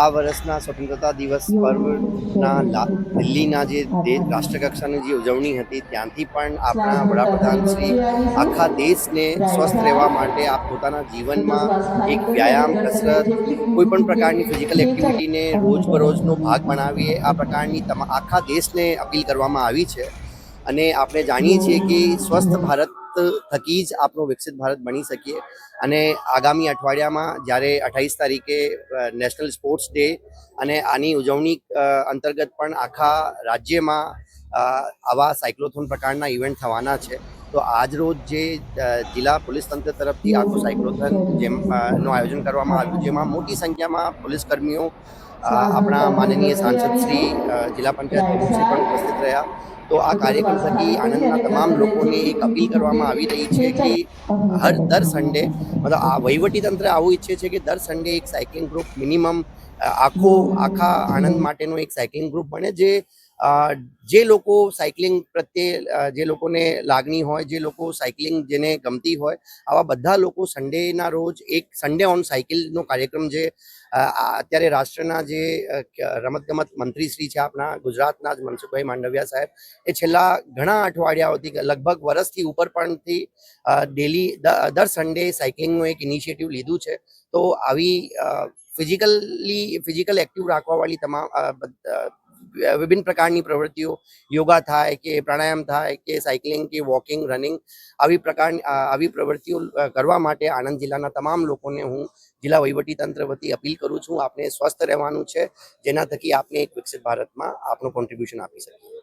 આ વર્ષના સ્વતંત્રતા દિવસ પર્વના દિલ્હીના જે રાષ્ટ્રકક્ષાની જે ઉજવણી હતી, ત્યાંથી પણ આપણા વડાપ્રધાન શ્રી આખા દેશને સ્વસ્થ રહેવા માટે આપ પોતાના જીવનમાં એક વ્યાયામ, કસરત, કોઈ પણ પ્રકારની ફિઝિકલ એક્ટિવિટીને રોજબરોજનો ભાગ બનાવીએ, આ પ્રકારની આખા દેશને અપીલ કરવામાં આવી છે. અને આપણે જાણીએ છીએ કે સ્વસ્થ ભારત થકી જ આપણો વિકસિત ભારત બની શકીએ. અને આગામી અઠવાડિયામાં જ્યારે અઠાવીસ તારીખે નેશનલ સ્પોર્ટ્સ ડે અને આની ઉજવણી અંતર્ગત પણ આખા રાજ્યમાં આવા સાયક્લોથોન પ્રકારના ઇવેન્ટ થવાના છે. તો આજ રોજ જે જિલ્લા પોલીસ તંત્ર તરફથી આખું સાયક્લોથોન જેમ નું આયોજન કરવામાં આવ્યું, જેમાં મોટી સંખ્યામાં પોલીસ કર્મીઓ આપણા માનનીય સાંસદ શ્રી જિલ્લા પંચાયત પ્રમુખશ્રી પણ ઉપસ્થિત રહ્યા. તો આ કાર્યક્રમ થકી આણંદના તમામ લોકોને એક અપીલ કરવામાં આવી રહી છે કે હર દર સન્ડે મતલબ આ વહીવટી તંત્ર આવું ઈચ્છે છે કે દર સન્ડે એક સાયકલિંગ ગ્રુપ મિનિમમ આખો, આખા આણંદ માટેનો એક સાયકલિંગ ગ્રુપ બને, જે જે લોકો સાયકલિંગ પ્રત્યે જે લોકોને લાગણી હોય, જે લોકો સાયકલિંગ જેને ગમતી હોય, આવા બધા લોકો સન્ડેના રોજ એક સન્ડે ઓન સાયકલનો કાર્યક્રમ જે અત્યારે રાષ્ટ્રના જે રમતગમત મંત્રી શ્રી છે આપણા ગુજરાતના જ મનસુખભાઈ માંડવિયા સાહેબ, એ છેલ્લા ઘણા અઠવાડિયાઓથી લગભગ વર્ષથી ઉપર પણથી ડેલી દર સન્ડે સાયકલિંગનું એક ઇનિશિયેટિવ લીધું છે. તો આવી ફિઝિકલી ફિઝિકલ એક્ટિવ રાખવાવાળી તમામ વિભિન્ન પ્રકારની પ્રવૃત્તિઓ, યોગા થાય કે પ્રાણાયામ થાય કે સાયકલિંગ કે વોકિંગ, રનિંગ, આવી પ્રકારની આવી પ્રવૃત્તિઓ કરવા માટે આણંદ જિલ્લાના તમામ લોકોને હું જિલ્લા વહીવટી તંત્ર વતી અપીલ કરું છું. આપને સ્વસ્થ રહેવાનું છે, જેના થકી આપને એક વિકસિત ભારતમાં આપનું કોન્ટ્રીબ્યુશન આપી શકીએ.